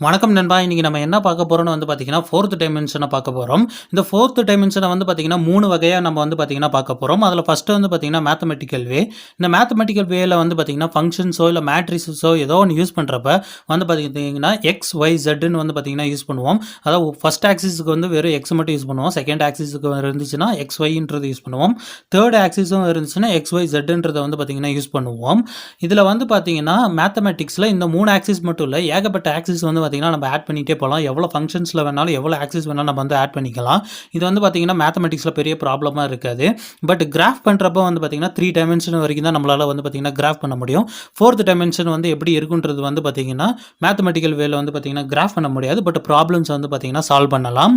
வணக்கம் நண்பா. இன்றைக்கி நம்ம என்ன பார்க்க போகிறோம்னு வந்து பார்த்தீங்கன்னா ஃபோர்த் டைமென்ஷனை பார்க்க போகிறோம் இந்த ஃபோர்த் டைமென்ஷனை வந்து பார்த்திங்கன்னா மூணு வகையாக நம்ம வந்து பார்த்திங்கன்னா பார்க்க போகிறோம் அதில் ஃபஸ்ட்டு வந்து பார்த்தீங்கன்னா மேத்தமெட்டிக்கல் வே இந்த மேத்தமெட்டிக்கல் வேயில் வந்து பார்த்தீங்கன்னா ஃபங்க்ஷன்ஸோ இல்லை மேட்ரிஸஸோ ஏதோ ஒன்று யூஸ் பண்ணுறப்ப வந்து பார்த்தீங்கன்னா எக்ஸ் ஒய் ஜெட்டுன்னு வந்து பார்த்திங்கன்னா யூஸ் பண்ணுவோம். அதாவது ஃபஸ்ட் ஆக்சிஸுக்கு வந்து வெறும் எக்ஸ் மட்டும் யூஸ் பண்ணுவோம். செகண்ட் ஆக்சிஸுக்கு இருந்துச்சுன்னா எக்ஸ் ஒய்ன்றது யூஸ் பண்ணுவோம். தேர்ட் ஆக்சிஸும் இருந்துச்சுன்னா எக்ஸ் ஒய் ஜெட்டுன்றதை வந்து பார்த்திங்கன்னா யூஸ் பண்ணுவோம். இதில் வந்து பார்த்தீங்கன்னா மேத்தமெட்டிக்ஸில் இந்த மூணு ஆக்சிஸ் மட்டும் இல்லை ஏகப்பட்ட ஆக்சிஸ் வந்து பார்த்திங்கன்னா நம்ம ஆட் பண்ணிகிட்டே போகலாம். எவ்வளோ ஃபங்க்ஷன்ஸில் வேணாலும் எவ்வளோ ஆக்சிஸ் வேணாலும் நம்ம வந்து ஆட் பண்ணிக்கலாம். இது வந்து பார்த்திங்கன்னா மேத்தமெட்டிக்ஸில் பெரிய ப்ராப்ளமாக இருக்காது. பட் கிராஃப் பண்ணுறப்போ வந்து பார்த்தீங்கன்னா த்ரீ டைமென்ஷன் வரைக்கும் தான் நம்மளால் வந்து பார்த்தீங்கன்னா கிராஃப் பண்ண முடியும். ஃபோர்த் டைமென்ஷன் வந்து எப்படி இருக்குன்றது வந்து பார்த்தீங்கன்னா மேத்தமெட்டிக்கல் வேல வந்து பார்த்தீங்கன்னா கிராஃப் பண்ண முடியாது. பட் ப்ராப்ளம்ஸ் வந்து பார்த்திங்கன்னா சால்வ் பண்ணலாம்.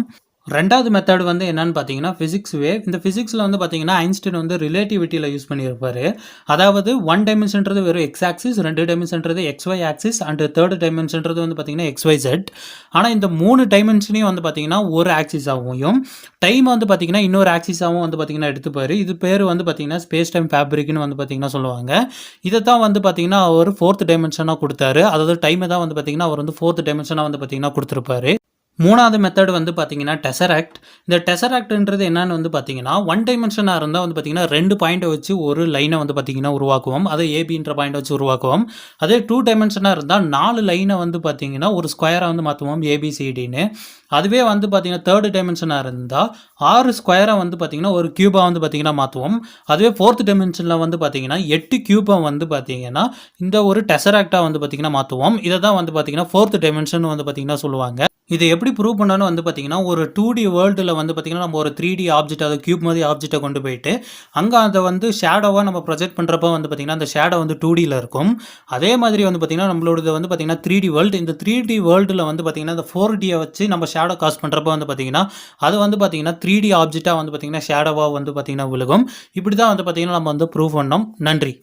ரெண்டாவது மெத்தட் வந்து என்னன்னு பார்த்தீங்கன்னா ஃபிசிக்ஸ் வேவ் இந்த ஃபிசிக்ஸில் வந்து பார்த்தீங்கன்னா ஐன்ஸ்டைன் வந்து ரிலேட்டிவிட்டியில் யூஸ் பண்ணியிருப்பார். அதாவது ஒன் டைமென்ஷன்றது வெறும் எக்ஸ் ஆக்சிஸ் ரெண்டு டைமென்ஷன்றது X Y axis and third டைமென்ஷன்றது வந்து பார்த்தீங்கன்னா எக்ஸ் ஒய் ஜெட் ஆனால் இந்த மூணு டைமென்ஷனையும் வந்து பார்த்தீங்கன்னா ஒரு ஆக்சிஸாகவும் டைம் வந்து பார்த்தீங்கன்னா இன்னொரு ஆக்சிஸாகவும் வந்து பார்த்தீங்கன்னா எடுத்துப்பாரு. இது பேர் வந்து பார்த்தீங்கன்னா ஸ்பேஸ் டைம் ஃபேப்ரிக்னு வந்து பார்த்தீங்கன்னா சொல்லுவாங்க. இதை தான் வந்து பார்த்தீங்கன்னா அவர் ஃபோர்த் டைமென்ஷனாக கொடுத்தாரு. அதாவது டைமை தான் வந்து பார்த்தீங்கன்னா அவர் வந்து ஃபோர்த் டைமென்ஷனாக வந்து பார்த்தீங்கன்னா கொடுத்துருப்பாரு. மூணாவது மெத்தட் வந்து பார்த்தீங்கன்னா டெசராக்ட் இந்த டெசராக்ட்ன்றது என்னன்னு வந்து பார்த்தீங்கன்னா ஒன் டைமென்ஷனாக இருந்தால் வந்து பார்த்தீங்கன்னா ரெண்டு பாயிண்ட்டை வச்சு ஒரு லைனை வந்து பார்த்தீங்கன்னா உருவாக்குவோம். அதை ஏபின்ற பாயிண்ட் வச்சு உருவாக்குவோம். அதே டூ டைமென்ஷனாக இருந்தால் நாலு லைனை வந்து பார்த்தீங்கன்னா ஒரு ஸ்கொயராக வந்து மாற்றுவோம் ஏபிசிடின்னு அதுவே வந்து பார்த்தீங்கன்னா தேர்டு டைமென்ஷனாக இருந்தால் ஆறு ஸ்கொயரை வந்து பார்த்தீங்கன்னா ஒரு கியூபாக வந்து பார்த்தீங்கன்னா மாற்றுவோம் அதுவே ஃபோர்த் டைமென்ஷனில் வந்து பார்த்தீங்கன்னா எட்டு கியூபை வந்து பார்த்தீங்கன்னா இந்த ஒரு டெசராக்டாக வந்து பார்த்தீங்கன்னா மாற்றுவோம் இதை தான் வந்து பார்த்தீங்கன்னா ஃபோர்த் டைமென்ஷன் வந்து பார்த்தீங்கன்னா சொல்லுவாங்க. இதை எப்படி ப்ரூவ் பண்ணாலும் வந்து பார்த்திங்கன்னா ஒரு டூ டி வேர்ல்டில் வந்து பார்த்தீங்கன்னா நம்ம ஒரு த்ரீ டி ஆப்ஜெக்ட் அதை கியூப் மாதிரி ஆப்ஜெக்ட்டை கொண்டு போயிட்டு அங்கே அதை வந்து ஷேடோவாக நம்ம ப்ரொஜெக்ட் பண்ணுறப்ப வந்து பார்த்தீங்கன்னா அந்த ஷேடோ வந்து டூ டியில் இருக்கும் அதே மாதிரி வந்து பார்த்தீங்கன்னா நம்மளோடது வந்து பார்த்தீங்கன்னா த்ரீ டி வேர்ல்டு இந்த த்ரீ டி வேர்ல்டில் வந்து பார்த்திங்கன்னா இந்த ஃபோர் டியை வச்சு நம்ம ஷேடோ காஸ்ட் பண்ணுறப்ப வந்து பார்த்தீங்கன்னா அது வந்து பார்த்தீங்கன்னா த்ரீ டி ஆப்ஜெக்டாக வந்து பார்த்தீங்கன்னா ஷேடோவாக வந்து பார்த்தீங்கன்னா விழுகும் இப்படி தான் வந்து பார்த்தீங்கன்னா நம்ம வந்து ப்ரூவ் பண்ணோம் நன்றி